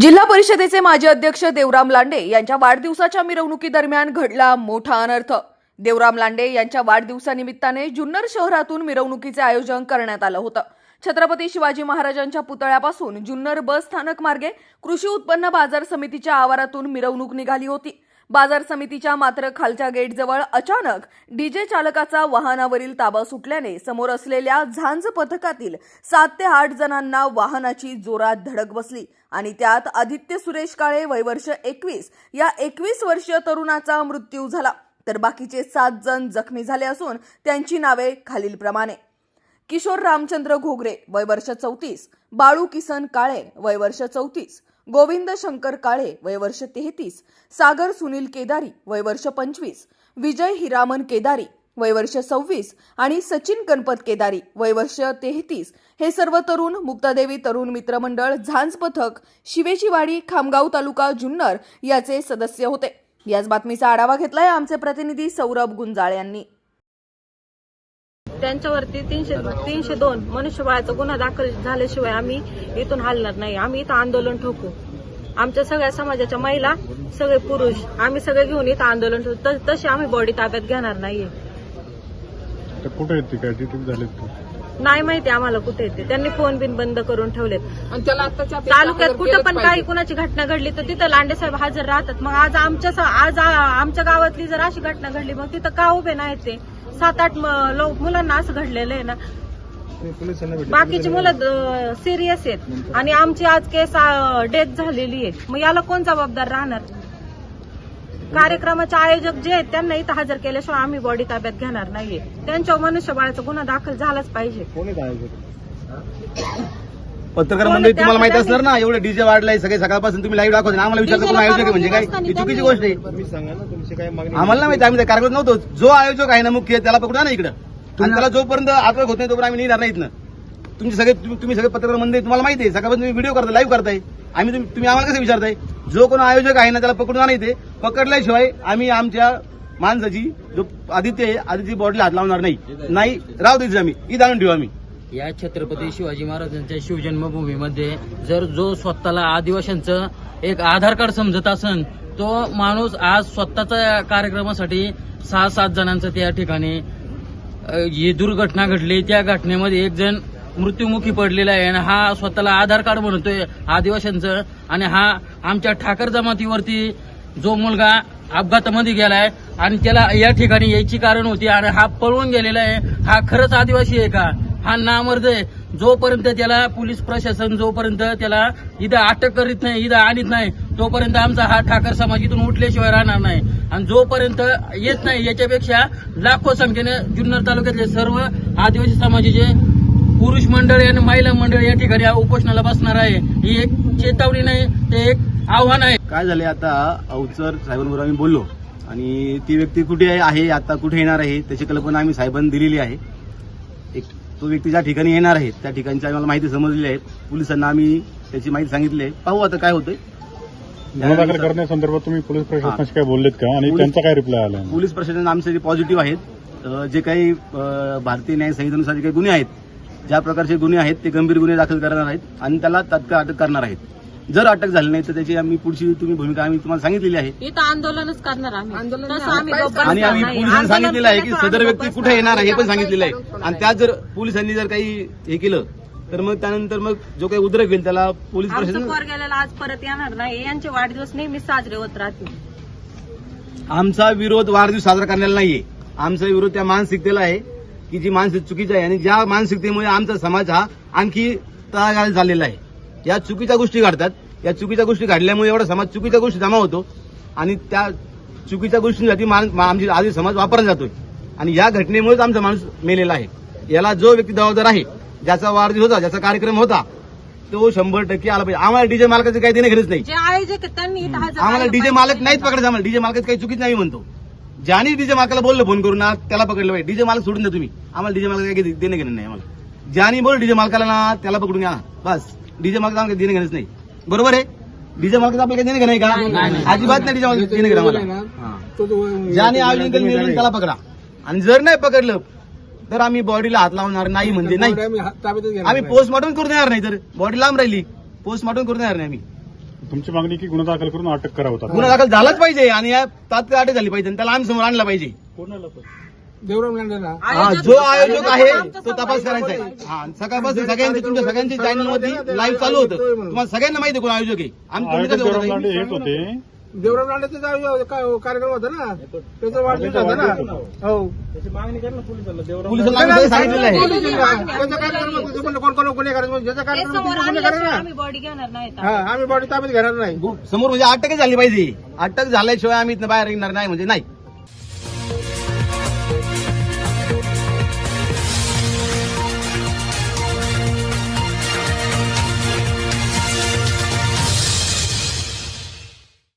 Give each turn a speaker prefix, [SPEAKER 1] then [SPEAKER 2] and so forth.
[SPEAKER 1] जिल्हा परिषदेचे माजी अध्यक्ष देवराम लांडे यांच्या वाढदिवसाच्या मिरवणुकीदरम्यान घडला मोठा अनर्थ. देवराम लांडे यांच्या वाढदिवसानिमित्ताने जुन्नर शहरातून मिरवणुकीचे आयोजन करण्यात आलं होतं. छत्रपती शिवाजी महाराजांच्या पुतळ्यापासून जुन्नर बस स्थानक मार्गे कृषी उत्पन्न बाजार समितीच्या आवारातून मिरवणूक निघाली होती. बाजार समितीच्या मात्र खालच्या गेटजवळ अचानक डीजे चालकाचा वाहनावरील ताबा सुटल्याने समोर असलेल्या झांज पथकातील सात ते आठ जणांना वाहनाची जोरात धडक बसली आणि त्यात आदित्य सुरेश काळे वयवर्ष एकवीस या एकवीस वर्षीय तरुणाचा मृत्यू झाला. तर बाकीचे सात जण जखमी झाले असून त्यांची नावे खालीलप्रमाणे. किशोर रामचंद्र घोगरे वयवर्ष चौतीस. बाळू किसन काळे वयवर्ष चौतीस. गोविंद शंकर काळे वय वर्ष तेहतीस. सागर सुनील केदारी वय वर्ष पंचवीस. विजय हिरामन केदारी वय वर्ष सव्वीस. आणि सचिन गणपत केदारी वय वर्ष तेहतीस. हे सर्व तरुण मुक्तादेवी तरुण मित्रमंडळ झांज पथक शिवेचीवाडी खामगाव तालुका जुन्नर याचे सदस्य होते. याच बातमीचा आढावा घेतलाय आमचे प्रतिनिधी सौरभ गुंजाळ यांनी.
[SPEAKER 2] त्यांच्यावरती तीनशे तीनशे दोन मनुष्यबळाचा गुन्हा दाखल झाल्याशिवाय आम्ही इथून हलणार नाही. आम्ही इथं आंदोलन ठोकू. आमच्या सगळ्या समाजाच्या महिला सगळे पुरुष आम्ही सगळे घेऊन इथं आंदोलन ठोकू. त- तशी आम्ही बॉडी ताब्यात घेणार नाहीये.
[SPEAKER 3] कुठे येते काय डिटेल झालेत का?
[SPEAKER 2] नाही माहिती आम्हाला कुठे येते त्यांनी फोन बिन बंद करून ठेवलेत.
[SPEAKER 4] आणि त्याला आत्ताच्या
[SPEAKER 2] तालुक्यात कुठं पण काही कुणाची घटना घडली तर तिथं लांडे साहेब हजर राहतात. मग आज आमच्या स- आज आ- आमच्या गावातली जर अशी घटना घडली मग तिथं का उभे नाहीत ते? सात आठ लोक मुलांना असं घडलेलं आहे ना. बाकीची मुलं सिरियस आहेत. आणि आमची आज केस डेथ झालेली आहे. मग याला कोण जबाबदार राहणार? कार्यक्रमाचे आयोजक जे आहेत त्यांना इथं हजर केल्याशिवाय आम्ही बॉडी ताब्यात घेणार नाहीये. त्यांच्यावर मनुष्यबळाचा गुन्हा दाखल झालाच पाहिजे.
[SPEAKER 5] पत्रकार मंडळी तुम्हाला माहीत असणार ना एवढे डीजे वाढलाय सगळे सकाळपासून तुम्ही लाईव्ह दाखवते आम्हाला विचारता कोण आयोजक आहे म्हणजे काय? ही चुकीची गोष्ट आहे. आम्हाला नाही माहिती आम्ही त्या कार्यक्रमात नव्हतो. जो आयोजक आहे ना मुख्य त्याला पकडा ना इकडं. आणि त्याला जोपर्यंत आग्रह होत नाही तोपर्यंत आम्ही निघणार नाहीत ना तुमचे सगळे तुम्ही सगळे पत्रकार मंडळी तुम्हाला माहिती आहे. सकाळपासून तुम्ही व्हिडिओ करताय लाईव्ह करताय. आम्ही तुम्ही आम्हाला कसं विचारताय? जो कोण आयोजक आहे ना त्याला पकडून नाही ते पकडल्याशिवाय आम्ही आमच्या माणसाची जो आदित्य आहे आदित्य बॉडीला हात लावणार नाही. नाही राहू द्यायचं आम्ही. ही आणून ठेवू आम्ही.
[SPEAKER 6] या छत्रपती शिवाजी महाराजांच्या शिवजन्मभूमीमध्ये जर जो स्वतःला आदिवाशांचं एक आधार कार्ड समजत असन तो माणूस आज स्वतःच्या कार्यक्रमासाठी सहा सात जणांचं त्या ठिकाणी ही दुर्घटना घडली. त्या घटनेमध्ये एक जण मृत्युमुखी पडलेला आहे आणि हा स्वतःला आधार कार्ड म्हणतोय आदिवाशांचं आणि हा आमच्या ठाकर जमातीवरती जो मुलगा अपघातामध्ये गेलाय आणि त्याला या ठिकाणी यायची कारण होती आणि हा पळून गेलेला आहे. हा खरंच आदिवासी आहे का? हा नामर्द आहे. जोपर्यंत त्याला पोलीस प्रशासन जोपर्यंत त्याला इथं अटक करीत नाही इथं आणत नाही तोपर्यंत आमचा हा ठाकर समाज इथून उठल्याशिवाय राहणार नाही. आणि जोपर्यंत येत नाही याच्यापेक्षा लाखो संख्येने जुन्नर तालुक्यातले सर्व आदिवासी समाजाचे पुरुष मंडळ आणि महिला मंडळ या ठिकाणी उपोषणाला बसणार आहे. ही एक चेतावणी नाही ते एक आव्हान आहे.
[SPEAKER 5] काय झालंय आता? अवचर साहेबांबरोबर आम्ही बोललो. आणि ती व्यक्ती कुठे आहे- आहे आता कुठे येणार आहे? त्याची कल्पना आम्ही साहेबांनी दिलेली आहे. एक तो व्यक्ती ज्या ठिकाणी येणार आहे त्या ठिकाणची आम्हाला माहिती समजलेली आहे पोलिसांना आम्ही त्याची माहिती सांगितली आहे. पाहू आता काय होतंय.
[SPEAKER 3] गुन्हा दाखल करण्यासंदर्भात तुम्ही पोलीस प्रशासनाशी काय बोललेत का? आणि
[SPEAKER 5] पोलीस-
[SPEAKER 3] त्यांचा काय रिप्लाय आला?
[SPEAKER 5] पोलीस प्रशासन आमचे जे पॉझिटिव्ह आहेत. अं, जे काही अं, भारतीय न्याय संहितेनुसार जे काही गुन्हे आहेत ज्या प्रकारचे गुन्हे आहेत ते गंभीर गुन्हे दाखल करणार आहेत आणि त्याला तात्काळ अटक करणार आहेत. जर अटक झाली नाही तर त्याची आम्ही पुढची तुम्ही भूमिका आम्ही तुम्हाला सांगितलेली आहे.
[SPEAKER 2] इथं आंदोलनच करणार आम्ही.
[SPEAKER 4] आंदोलन
[SPEAKER 2] तसं आम्ही
[SPEAKER 4] नाही.
[SPEAKER 2] गप्प
[SPEAKER 5] आणि आम्ही. पोलिसांनी सांगितलेलं आहे की सदर व्यक्ती कुठे येणार आहे हे पण सांगितलेलं. आहे. आणि त्यात जर पोलिसांनी जर काही हे केलं तर मग त्यानंतर मग जो काही उद्रेक होईल त्याला पोलीस
[SPEAKER 2] आमचं
[SPEAKER 5] प्रशासन
[SPEAKER 2] पोर गेलेला आज परत येणार नाही. यांचे वाढदिवस नेहमी साजरे होत राहतील.
[SPEAKER 5] आमचा विरोध वाढदिवस साजरा करण्याला नाहीये. आमचा विरोध त्या मानसिकतेला आहे की जी मानसिक चुकीची आहे. आणि ज्या मानसिकतेमुळे आमचा समाज हा आणखी तळागाळात झालेला आहे. या चुकीच्या गोष्टी घडतात. या चुकीच्या गोष्टी घडल्यामुळे एवढा समाज चुकीच्या गोष्टी जमा होतो आणि त्या चुकीच्या गोष्टींसाठी आमची आधी समाज वापरला जातोय. आणि या घटनेमुळेच आमचा माणूस मेलेला आहे. याला जो व्यक्ती जबाबदार आहे ज्याचा वाढदिवस होता ज्याचा कार्यक्रम होता तो शंभर टक्के आला पाहिजे. आम्हाला डीजे मालकाचं काही देणे गरज नाही. आम्हाला डीजे. मालक नाहीच पकडायचं आम्हाला. डीजे मालकाचं काही चुकीच नाही म्हणतो. ज्याने डीजे मालकाला बोललं फोन करून ना त्याला पकडलं पाहिजे. डीजे मालक सोडून द्या तुम्ही. आम्हाला डीजे मालक काही देणं घेणं नाही आम्हाला. ज्याने बोल डीजे मालकाला ना त्याला पकडून घ्या ना. बस. डीजे मालक आम्हाला देणं घेणंच नाही. बरोबर आहे? डीजे मालकाचं आपल्याला काही देणं घेणं का? अजिबात नाही डीजे मालक देणं घेणं आम्हाला. हा. ज्याने आयोजन केलं नियोजन त्याला पकडा. आणि जर नाही पकडलं तर आम्ही बॉडीला हात लावणार नाही म्हणजे नाही. आम्ही पोस्टमॉर्टम करून येणार नाही तर. बॉडी लांब राहिली. पोस्टमॉर्टम करून येणार नाही आम्ही.
[SPEAKER 3] तुमची मागणी की गुन्हा दाखल करून अटक करावं होता
[SPEAKER 5] गुन्हा दाखल झालाच पाहिजे आणि या तात्काळ अटक झाली पाहिजे आणि त्याला आम्ही समोर आणला पाहिजे.
[SPEAKER 4] देवराम लांडेला
[SPEAKER 5] हा जो आयोजक आहे तो तपास करायचा आहे. हा सकाळपासून सगळ्यांची तुमच्या सगळ्यांची चॅनलमध्ये लाईव्ह चालू होतं. तुम्हाला सगळ्यांना माहिती आहे कोण आयोजक आहे. आम्ही तुम्ही
[SPEAKER 3] आयोजक
[SPEAKER 5] कसं
[SPEAKER 3] देवराम
[SPEAKER 5] होते.
[SPEAKER 4] लांडेचा जा- का- कार्यक्रम होता ना त्याचा वाढदिवस होता ना. हो.
[SPEAKER 5] पोलिसांना आम्ही सांगितलेलं आहे.
[SPEAKER 4] त्याचा कार्यक्रम होता. ते म्हणलं कोण कोण गुन्हे करायचं ज्याचा
[SPEAKER 2] ते
[SPEAKER 4] कार्यक्रम
[SPEAKER 2] समोर
[SPEAKER 4] होता ते गुन्हे करा
[SPEAKER 2] आणल्याशिवाय
[SPEAKER 4] ना.
[SPEAKER 2] आम्ही बॉडी घेणार नाही
[SPEAKER 4] हा आम्ही बॉडी ताब्यात घेणार नाही.
[SPEAKER 5] समोर म्हणजे अटकच झाली पाहिजे. अटक झाल्याशिवाय आम्ही इथनं बाहेर येणार नाही म्हणजे नाही.